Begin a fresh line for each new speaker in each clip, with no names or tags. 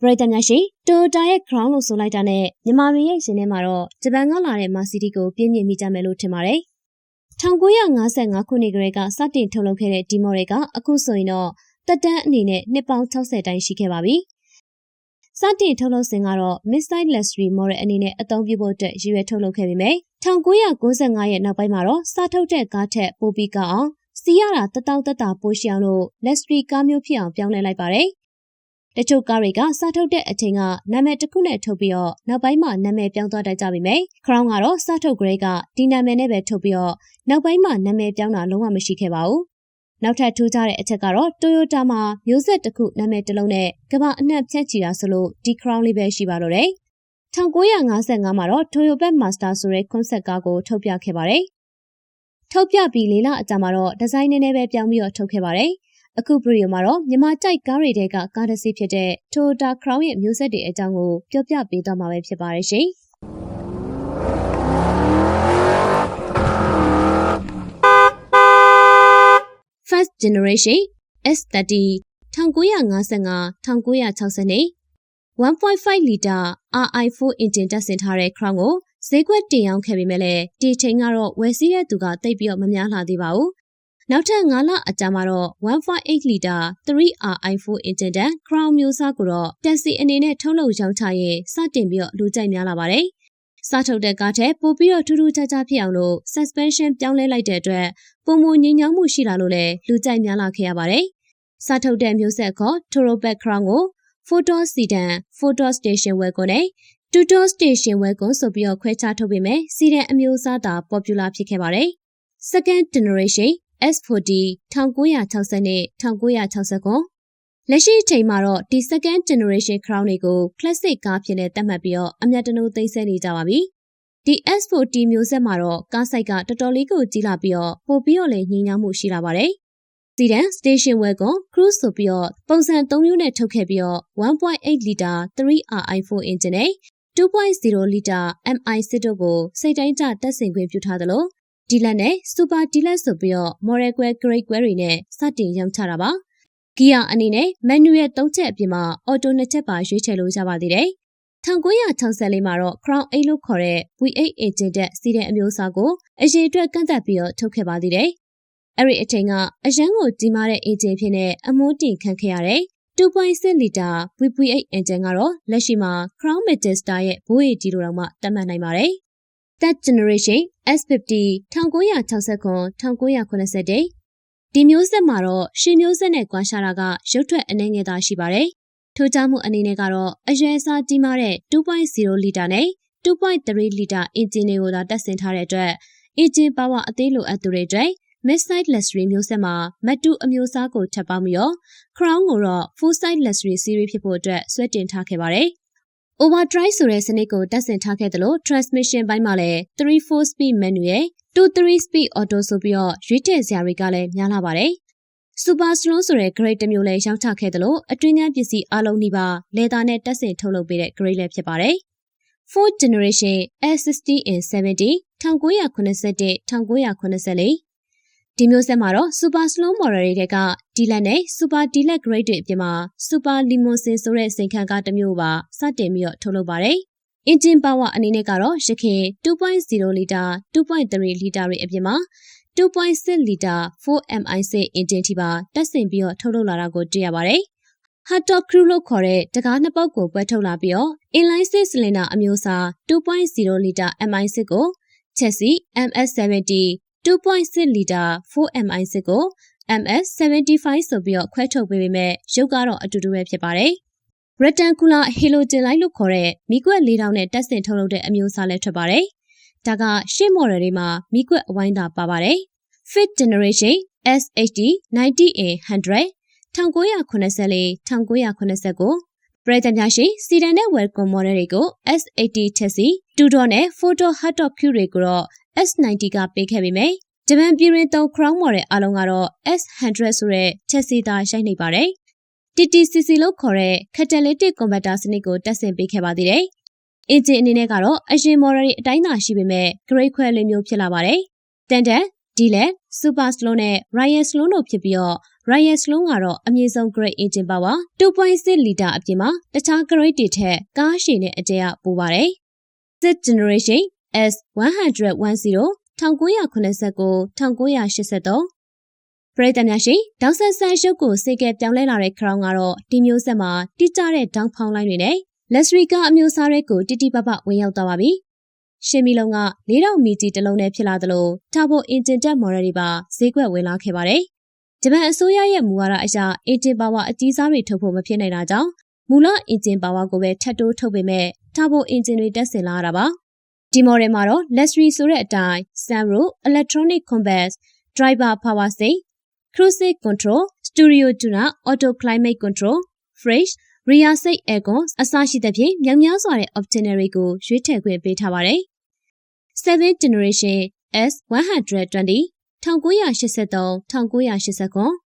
ပရိသတ်များရှိ Toyota ရဲ့ Crown လို့ဆိုလိုက်တာနဲ့မြန်မာပြည်ရဲ့ရှင်ထဲမှာတော့ဂျပန်ကလာတဲ့ Mercedes ကိုပြင်းပြင်းမိကြမယ်လို့ထင်ပါတယ်။1955ခုနှစ်ကလေးကစတင်ထုတ်လုပ်ခဲ့တဲ့ဒီမော်တွေကအခုဆိုရင်တော့တက်တန်းအနေနဲ့နှစ်ပေါင်း60တိုင်ရှိခဲ့ပါပြီ။စတင်ထုတ်လုပ်စဉ်ကတော့ Midsize Luxury Model အနေနဲ့အသုံးပြုဖို့အတွက်ရည်ရွယ်ထုတ်လုပ်ခဲ့ပေမယ့်1995ရဲ့နောက်ပိုင်းမှာတော့စထုတ်တဲ့ကားထက်ပိုပြီးကောင်းအောင်စီရတာတတောက်တက်တာပိုးရှောင်းလို့ Luxury ကားမျိုးဖြစ်အောင်ပြောင်းလဲလိုက်ပါတယ်။ တချို့ကားတွေကစထုတ်တဲ့အချိန်ကနာမည်တစ်ခုနဲ့ထုတ်ပြီးတော့နောက်ပိုင်းမှာနာမည်ပြောင်းသွားတတ်ကြပြီမယ်။ Crown ကတော့စထုတ် grade ကဒီနာမည်နဲ့ပဲထုတ်ပြီးတော့နောက်ပိုင်းမှာနာမည်ပြောင်းတာလုံးဝမရှိခဲ့ပါဘူး။နောက်ထပ်ထူးခြားတဲ့အချက်ကတော့ Toyota မှာမျိုးဆက်တစ်ခုနာမည်တစ်လုံးနဲ့ကမ္ဘာအနှံ့ဖြန့်ချီတာဆိုလို့ဒီ Crown လေးပဲရှိပါတော့တယ်။1955မှာတော့ Toyota Master ဆိုတဲ့ concept ကားကိုထုတ်ပြခဲ့ပါတယ်။ထုတ်ပြပြီးလေးလအကြာမှာတော့ဒီဇိုင်းနည်းနည်းပဲပြောင်းပြီးတော့ထုတ်ခဲ့ပါတယ်။ အခုဗီဒီယိုမှာတော့မြန်မာကြိုက်ကားတွေကကားတစ်စီးဖြစ်တဲ့ Toyota Crown ရဲ့မျိုးဆက်တွေအကြောင်းကိုပြောပြပေးသွားမှာပဲဖြစ်ပါတယ်ရှင်။ First Generation S30 1955-1960 1.5 liter RI4 engine တက်ဆင်ထားတဲ့ Crown ကိုဈေးကွက်တင်ရောက်ခဲ့ပေမဲ့လည်းဒီချိန်ကတော့ဝယ်စီးတဲ့သူကတိတ်ပြီးတော့မများလှသေးပါဘူး နောက်ထပ်9လအကြာမှာတော့1.8လီတာ 3RI4 Intendant Crown မျိုးစားကိုတော့တက်စီအနေနဲ့ထုတ်လုပ်ရောင်းချရေးစတင်ပြီးတော့လူကြိုက်များလာပါတယ်။စားထုတ်တဲ့ကားထက်ပိုပြီးတော့ထူးထူးခြားခြားဖြစ်အောင်လို့ suspension ပြောင်းလဲလိုက်တဲ့အတွက်ပုံမငြိမ်ချောင်းမှုရှိလာလို့လည်းလူကြိုက်များလာခဲ့ရပါတယ်။စားထုတ်တဲ့မျိုးဆက်ခေါ် Toropax Crown ကို Photo Sedan, Photo Station Wagon နဲ့ Tutor Station Wagon ဆိုပြီးတော့ခွဲခြားထုတ်ပေမဲ့ Sedan အမျိုးအစားသာ popular ဖြစ်ခဲ့ပါတယ်။ Second Generation S40 1960နဲ့1969လက်ရှိအချိန်မှာတော့ဒီ second generation crown တွေကို classic ကားဖြစ်နေသတ်မှတ်ပြီးတော့အမြတ်တနိုးသိမ်းဆည်းနေကြပါပြီ။ဒီ S40 မျိုးဆက်မှာတော့ကားဆိုင်ကတော်တော်လေးကိုကြီးလာပြီးတော့ပိုပြီးတော့လည်းညှိနှောင်းမှုရှိလာပါတယ်။စီဒန် station wagon cruise ဆိုပြီးတော့ပုံစံ၃မျိုးနဲ့ထုတ်ခဲ့ပြီးတော့1.8 liter 3RI4 engine နဲ့2.0 liter MI6 တို့ကိုစိတ်တိုင်းကျတက်ဆင်ခွင့်ပြုထားသလို ဒီလက်နဲ့စူပါဒီလက်ဆိုပြီးတော့ model ကွဲ grade ကွဲတွေနဲ့စတင်ရောင်းချတာပါ။ဂီယာအနေနဲ့ manual ၃ချက်အပြင်မှာ auto 2ချက်ပါရွေးချယ်လို့ရပါသေးတယ်။1964မှာတော့ Crown 8လို့ခေါ်တဲ့ V8 engine တက်စီးတဲ့အမျိုးအစားကိုအရေးအတွက်ကန့်သက်ပြီးတော့ထုတ်ခဲ့ပါသေးတယ်။အဲ့ဒီအချိန်ကအရန်ကိုကြီးမားတဲ့ engine ဖြစ်နေအမိုးတင်ခံခဲ့ရတယ်။2.6လီတာ V8 engine ကတော့လက်ရှိမှာ Crown Magister ရဲ့ဘိုးရည်ကြီးလိုတောင်မှတတ်မှတ်နိုင်ပါတယ်။ Third Generation S50 1969-1980ဒီမျိုးဆက်မှာတော့ရှည်မျိုးဆက်နဲ့ကွာရှာတာကရုပ်ထွက်အနေငယ်သာရှိပါတယ်။ထို့ကြောင့်မှုအနေနဲ့ကတော့အရွယ်အစားကြီးမားတဲ့2.0လီတာနဲ့2.3လီတာအင်ဂျင်တွေကိုသာတပ်ဆင်ထားတဲ့အတွက်အင်ဂျင်ပါဝါအသေးလိုအပ်သူတွေအတွက် Midsize Luxury မျိုးဆက်မှာမတ်တူအမျိုးအစားကိုထပ်ပေါင်းပြီးတော့ Crown ကိုတော့ Full Size Luxury Series ဖြစ်ဖို့အတွက်ဆွဲတင်ထားခဲ့ပါတယ်။ overdrive ဆိုတဲ့စနစ်ကိုတပ်ဆင်ထားခဲ့သလို transmission ဘိုင်းမှာလည်း3-4 speed manual 2-3 speed auto ဆိုပြီးတော့ရွေးထည့်စရာတွေကလည်းများလာပါတယ်။ super slow ဆိုတဲ့ grade တစ်မျိုးလည်းရောင်းချခဲ့သလိုအတွင်းကျပစ္စည်းအလုံးနှိပါလေသာနဲ့တပ်ဆင်ထုတ်လုပ်ပေးတဲ့ grade လည်းဖြစ်ပါတယ်။ Fourth generation S60 in 70 1981 1984 ဒီမျိုးဆက်မှာတော့ Super Slow Model တွေကဒီလက်နဲ့ Super Deluxe Grade တွေအပြင်မှာ Super Limousine ဆိုတဲ့စိန်ခံကားတစ်မျိုးပါစတင်ပြီးတော့ထုတ်လုပ်ပါတယ်။ Engine Power အနေနဲ့ကတော့ရခင်2.0 လီတာ2.3လီတာတွေအပြင်မှာ2.6လီတာ 4MI6 engine ထိပါတက်ဆင်ပြီးတော့ထုတ်လုပ်လာတာကိုတွေ့ရပါတယ်။ Hot Top Crew လို့ခေါ်တဲ့တကားနှစ်ပေါက်ကိုပွဲထုတ်လာပြီးတော့ inline six cylinder အမျိုးအစား2.0လီတာ MI6 ကို Chassis MS70 2.6လီတာ 4MI6 ကို MS75 ဆိုပြီးတော့ခွဲထုတ်ပေးပေမဲ့ရုပ်ကတော့အတူတူပဲဖြစ်ပါတယ်။ Rectangular Halogen Light လို့ခေါ်တဲ့မိကွက်၄000နဲ့တက်ဆင်ထုတ်လုပ်တဲ့အမျိုးအစားလည်းထွက်ပါတယ်။ဒါကရှေ့ model တွေမှာမိကွက်အဝိုင်းသာပါပါတယ်။ Fifth Generation S80 90A 100 1984 1989 ပရိသတ်များရှိစီဒန်နဲ့ welcome model တွေကို S80 chassis 2 door နဲ့4 door hot top Q တွေကိုတော့ S90 ကပေးခဲ့ပေမယ့်ဂျပန်ပြည်ရင်သုံး crown model အလုံးကတော့ S100 ဆိုတဲ့ chassis သားရိုက်နေပါတယ်။ TTCC လို့ခေါ်တဲ့ catalytic converter စနစ်ကိုတက်ဆင်ပေးခဲ့ပါသေးတယ်။ engine အနေနဲ့ကတော့အရင် model တွေအတိုင်းသာရှိပေမဲ့ grade ခွဲလေးမျိုးဖြစ်လာပါတယ်။ Standard, Deluxe, Super Slow နဲ့ Royal Slow တို့ဖြစ်ပြီးတော့ Riot Sloan ကတော့အမြင့်ဆုံး grade engine power 2.6 liter အပြင်မှာတခြား grade တွေထက်ကားရှည်နဲ့အကျယ်ကပိုပါတယ်။ Sixth generation S110 1989 1983ပရိသတ်များရှိဒေါက်ဆန်ဆန်ရုပ်ကိုစေကဲပြောင်းလဲလာတဲ့ crown ကတော့ဒီမျိုးဆက်မှာတိကျတဲ့ဒေါင်းဖောင်းလိုင်းတွေနဲ့ luxury ကားအမျိုးအစားတွေကိုတိတိပပဝင်ရောက်သွားပါပြီ။ရှင်းမီလုံးက4000မီဂျီတလုံးနဲ့ဖြစ်လာသလို turbo engine တက် model တွေပါဈေးကွက်ဝင်လာခဲ့ပါတယ်။ ဂျပန်အစိုးရရဲ့မူဝါဒအရ engine power အကြီးစားတွေထုတ်ဖို့မဖြစ်နိုင်တာကြောင့်မူလ engine power ကိုပဲထပ်တိုးထုတ်ပေမဲ့ turbo engine တွေတက်ဆင်လာတာပါ။ဒီ model မှာတော့ luxury ဆိုတဲ့အတိုင်း sunroof, electronic compass, driver power seat cruise control, stereo tuner, auto climate control, fridge, rear seat aircon အစရှိသဖြင့်မြောင်များစွာတဲ့ optional တွေကိုရွေးထည့်ခွင့်ပေးထားပါတယ်။ 7th generation S120 1983 1989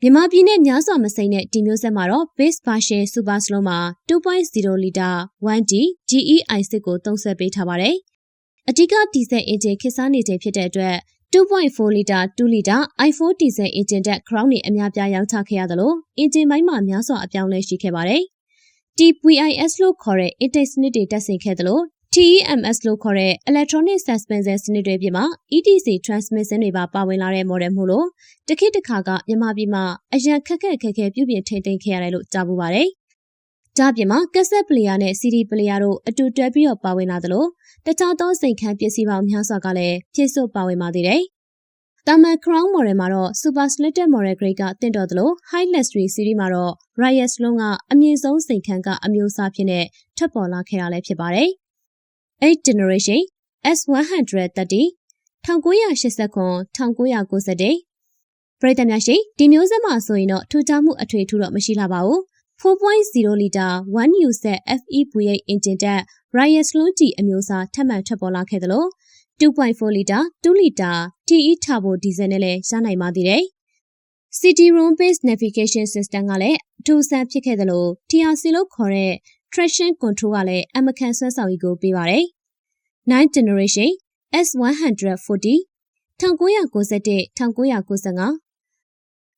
မြန်မာပြည်နဲ့များစွာမစိမ့်တဲ့ဒီမျိုးဆက်မှာတော့ base version super slow မှာ2.0လီတာ 1G GEI စစ်ကိုသုံးစွဲပေးထားပါတယ်။အဓိကဒီဇယ်အင်ဂျင်ခေတ်စားနေချိန်ဖြစ်တဲ့အတွက်2.4လီတာ2လီတာ i4 ဒီဇယ်အင်ဂျင်တက် crown တွေအများပြားရောင်းချခဲ့ရသလိုအင်ဂျင်ပိုင်းမှာများစွာအပြောင်းလဲရှိခဲ့ပါတယ်။ TPIS လို့ခေါ်တဲ့ intake စနစ်တွေတက်ဆင်ခဲ့သလို TEMS လို့ခေါ်တဲ့ electronic suspension စနစ်တွေပြမှာ ETC transmission တွေပါပါဝင်လာတဲ့ model မို့လို့တခိတခါကမြန်မာပြည်မှာအရန်ခက်ခက်ခဲခဲပြုပြင်ထိန်းသိမ်းခဲ့ရတယ်လို့ကြားပူပါတယ်။ဒါပြင်မှာကက်ဆက်ပလေယာနဲ့ CD ပလေယာတို့အတူတွဲပြီးတော့ပါဝင်လာသလိုတခြားသောစိတ်ခမ်းပစ္စည်းပေါင်းများစွာကလည်းဖြည့်စွတ်ပါဝင်ပါသေးတယ်။တာမန် Crown Model မှာတော့ Super Selected Model Grade ကတင့်တော်သလို High Luxury Series မှာတော့ Riot လုံးကအမြင့်ဆုံးစိတ်ခမ်းကအမျိုးအစားဖြစ်နေထပ်ပေါ်လာခဲ့တာလည်းဖြစ်ပါတယ်။ 8 Generation S130 1989 1991ပြည်သက်များရှိဒီမျိုးဆက်မှာဆိုရင်တော့ထူးခြားမှုအထွေထူးတော့မရှိလာပါဘူး4.0လီတာ 1U set FE V8 engine တက် Riot Sloan G အမျိုးအစားထပ်မံထွက်ပေါ်လာခဲ့သလို2.4လီတာ2လီတာ TE Turbo Diesel နဲ့လည်းရနိုင်ပါသေးတယ်။ City Room Based Navigation System ကလည်းအထူးဆန်းဖြစ်ခဲ့သလို TRC လို့ခေါ်တဲ့ Traction Control ကလည်းအမကန်ဆွဲဆောင်ရေးကိုပေးပါတယ်။9 Generation S140 1991 1995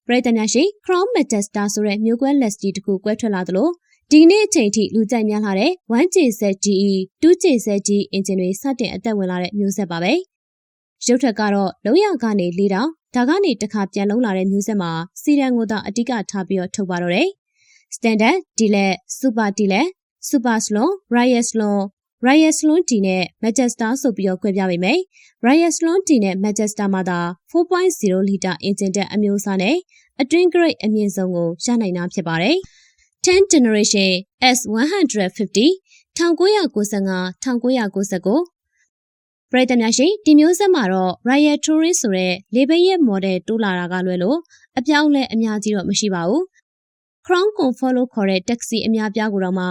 ပရိသတ်များရှိ Crown Majesta ဆိုတဲ့မျိုးကွဲလက်စတီတစ်ခုကွဲထွက်လာသလိုဒီနေ့အချိန်ထိလူကြိုက်များလာတဲ့ 1JZGE 2JZG အင်ဂျင်တွေစတင်အသက်ဝင်လာတဲ့မျိုးဆက်ပါပဲ။ရုပ်ထက်ကတော့လုံးရကနေ၄တောင်ဒါကနေတစ်ခါပြန်လုံးလာတဲ့မျိုးဆက်မှာစီရန်ကိုသာအဓိကထားပြီးတော့ထုတ်ပါတော့တယ်။ Standard, Deluxe, Super Deluxe, Super Slow, Riot Slow, Riot Sloan D နဲ့ Majesta ဆိုပြီးတော့ခွဲပြပေးမယ်။ Riot Sloan D နဲ့ Majesta မှာသာ4.0လီတာအင်ဂျင်တက်အမျိုးအစားနဲ့အတွင်း grade အမြင့်ဆုံးကိုရနိုင်တာဖြစ်ပါတယ်။10 generation S150 1995 1999ပရိသတ်များရှိဒီမျိုးဆက်မှာတော့ Riot Touring ဆိုတဲ့လေဘိရဲ့ model တိုးလာတာကလွယ်လို့အပြောင်းလဲအများကြီးတော့မရှိပါဘူး။ Crown Comfort လို့ခေါ်တဲ့ taxi အများပြားကိုတော့မှ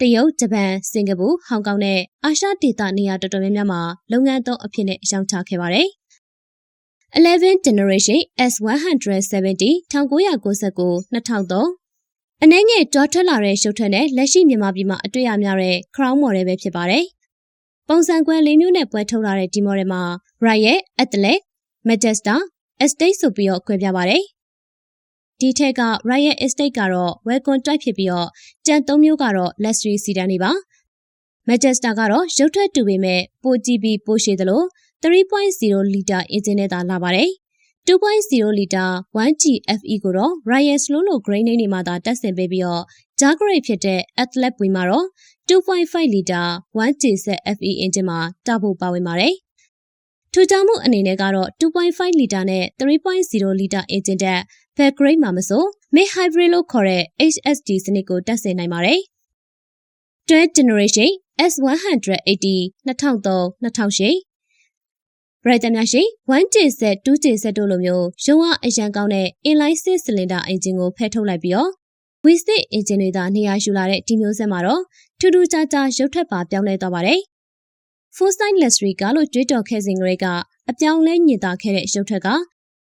တရုတ်၊ဂျပန်၊စင်ကာပူ၊ဟောင်ကောင်နဲ့အာရှဒေသနေရာတော်တော်များများမှာလုပ်ငန်းသုံးအဖြစ်နဲ့ရောင်းချခဲ့ပါတယ်။11 generation S170 1999 2003အနှဲငယ်ကြောထွက်လာတဲ့ရှုပ်ထွက်နဲ့လက်ရှိမြန်မာပြည်မှာအတွေ့အများတဲ့ Crown Model ပဲဖြစ်ပါတယ်။ပုံစံကွဲလေးမျိုးနဲ့ပွဲထုတ်လာတဲ့ဒီ model မှာ Riot, Athlete, Majesta, Estate ဆိုပြီးတော့ခွဲပြပါတယ်။ ဒီထက်က Riot Estate ကတော့ Welcome Type ဖြစ်ပြီးတော့ကြံ၃မျိုးကတော့ Luxury Sedan တွေပါ။ Majesta ကတော့ရုပ်ထွက်တူပေမဲ့ပိုကြည့်ပြီးပိုရှည်သလို3.0လီတာအင်ဂျင်နဲ့သာလာပါတယ်။2.0လီတာ 1G FE ကိုတော့ Riot Slow လို့ grade name တွေမှာသာတက်ဆင်ပေးပြီးတော့ Dark grade ဖြစ်တဲ့ Athlete Wing မှာတော့2.5လီတာ 1G set FE အင်ဂျင်မှာတာဖို့ပါဝင်ပါတယ်။ ထူးခြားမှုအနေနဲ့ကတော့2.5လီတာနဲ့3.0လီတာအင်ဂျင်တက် Back grade မှာမဆို Mid Hybrid လို့ခေါ်တဲ့ HSD စနစ်ကိုတက်ဆင်နိုင်ပါတယ်။12 Generation S180 2003 2008ပရိသတ်များရှိ 1J ဆက် 2J ဆက်တို့လိုမျိုးရုံးအားအရန်ကောင်းတဲ့ inline six cylinder အင်ဂျင်ကိုဖယ်ထုတ်လိုက်ပြီးတော့ V6 အင်ဂျင်တွေသာနေရာယူလာတဲ့ဒီမျိုးဆက်မှာတော့ထူးထူးခြားခြားရုပ်ထက်ပါပြောင်းလဲသွားပါတယ်။ Full size luxury ကားလို့ကြွေးတော်ခဲ့စဉ်ကလေးကအပြောင်းလဲညင်သာခဲ့တဲ့ရုပ်ထက်က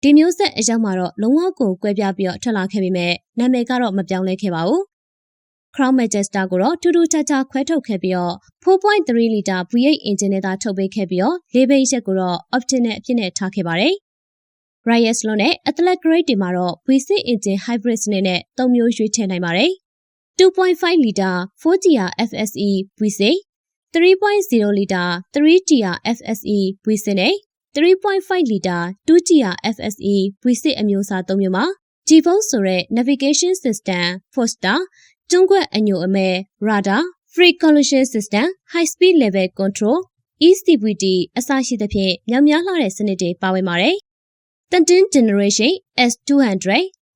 ဒီမျိုးဆက်အရောက်မှာတော့လုံးဝကိုကွဲပြားပြီးတော့ထွက်လာခဲ့ပေမဲ့နာမည်ကတော့မပြောင်းလဲခဲ့ပါဘူး။ Crown Majesta ကိုတော့ထူးထူးခြားခြားခွဲထုတ်ခဲ့ပြီးတော့4.3လီတာ V8 အင်ဂျင်နဲ့သာထုတ်ပေးခဲ့ပြီးတော့လေးဘိတ်ရက်ကိုတော့ optional အဖြစ်နဲ့ထားခဲ့ပါတယ်။ Riot လုံးနဲ့ Athlete Grade တွေမှာတော့ V6 engine hybrid စနစ်နဲ့၃မျိုးရွေးချယ်နိုင်ပါတယ်။2.5 liter 4GR FSE V6 3.0 liter 3GR FSE V6 နဲ့3.5 liter 2GR FSE V6 အမျိုးအစား၃မျိုးမှာ G-Volt ဆိုတဲ့ navigation system, Foster, တွန်းကွက်အညိုအမဲ radar, free collision system, high speed level control, ECVT အစရှိသဖြင့်မြောက်များလှတဲ့စနစ်တွေပါဝင်ပါတယ်။13 generation S200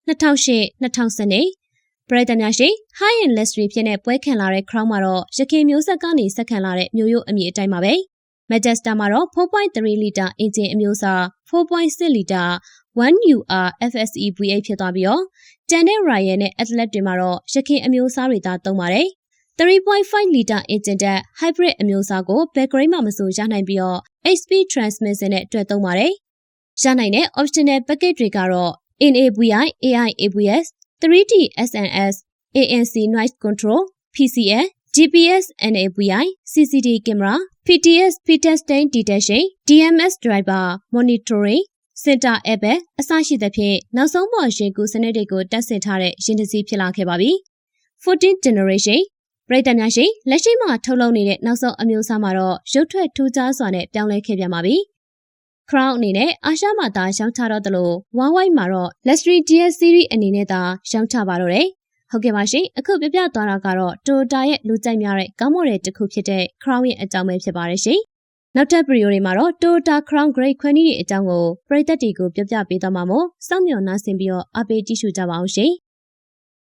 2008-2012 ပရိသတ်များရှိ high end luxury ဖြစ်တဲ့ပွဲခံလာတဲ့ crown မှာတော့ရခိုင်မျိုးဆက်ကနေဆက်ခံလာတဲ့မျိုးရိုးအမည်အတိုင်းပါပဲ။ Majesta မှာတော့4.3 liter engine အမျိုးအစား4.6 liter 1UR FSE V8 ဖြစ်သွားပြီးတော့တန်တဲ့ Royal နဲ့ Atlas တွေမှာတော့ရခင်အမျိုးအစားတွေသာသုံးပါတယ်။3.5 liter engine တက် hybrid အမျိုးအစားကို backgrade မှာမဆိုရနိုင်ပြီးတော့ HP transmission နဲ့တွဲသုံးပါတယ်။ရနိုင်တဲ့ optional package တွေကတော့ NAVI, AI ABS, 3D SNS, ANC noise control, PCS, GPS NAVI, CCD camera, PTS P-testing detection, DMS driver monitoring, center airbag အစရှိသဖြင့်နောက်ဆုံးပေါ်ရှင်ကူစနစ်တွေကိုတက်ဆင်ထားတဲ့ရင်တစည်းဖြစ်လာခဲ့ပါပြီ။14 generation ပြည်သူများရှိလက်ရှိမှာထုတ်လုပ်နေတဲ့နောက်ဆုံးအမျိုးအစားမှာတော့ရုပ်ထွက်ထူးခြားစွာနဲ့ပြောင်းလဲခဲ့ပြန်ပါပြီ။ Crown အနေနဲ့အာရှမှာသာရောင်းချတော့တယ်လို့ Huawei မှာတော့ Luxury GS Series အနေနဲ့သာရောင်းချပါတော့တယ်။ဟုတ်ကဲ့ပါရှင်အခုပြပြသွားတာကတော့ Toyota ရဲ့လူကြိုက်များတဲ့ကောင်းမော်တဲ့တစ်ခုဖြစ်တဲ့ Crown ရဲ့အကြောင်းပဲဖြစ်ပါတယ်ရှင်။နောက်ထပ်ဗီဒီယိုတွေမှာတော့ Toyota Crown Grade ခွဲနည်းတွေအကြောင်းကိုပရိသတ်တွေကိုပြပြပေးသွားမှာမို့စောင့်မျှော်နှားဆင်ပြီးတော့အားပေးကြည့်ရှုကြပါအောင်ရှင်။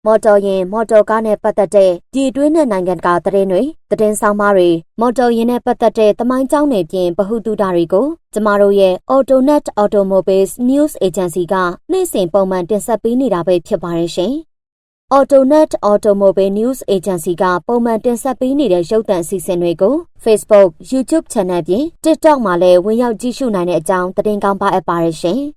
မော်တော်ယာဉ်မော်တော်ကားနဲ့ပတ်သက်တဲ့ဒီတွင်းနဲ့နိုင်ငံတကာသတင်းတွေသတင်းဆောင်မတွေမော်တော်ယာဉ်နဲ့ပတ်သက်တဲ့သမိုင်းကြောင်းတွေပြင်ဗဟုသုတတွေကိုကျမတို့ရဲ့ AutoNet Automobiles News Agency ကနေ့စဉ်ပုံမှန်တင်ဆက်ပေးနေတာပဲဖြစ်ပါတယ်ရှင်။ AutoNet Automobile News Agency ကပုံမှန်တင်ဆက်ပေးနေတဲ့ရုပ်သံအစီအစဉ်တွေကို Facebook, YouTube Channel ပြင် TikTok မှာလည်းဝင်ရောက်ကြည့်ရှုနိုင်တဲ့အကြောင်းသတင်းကောင်းပါအပ်ပါတယ်ရှင်။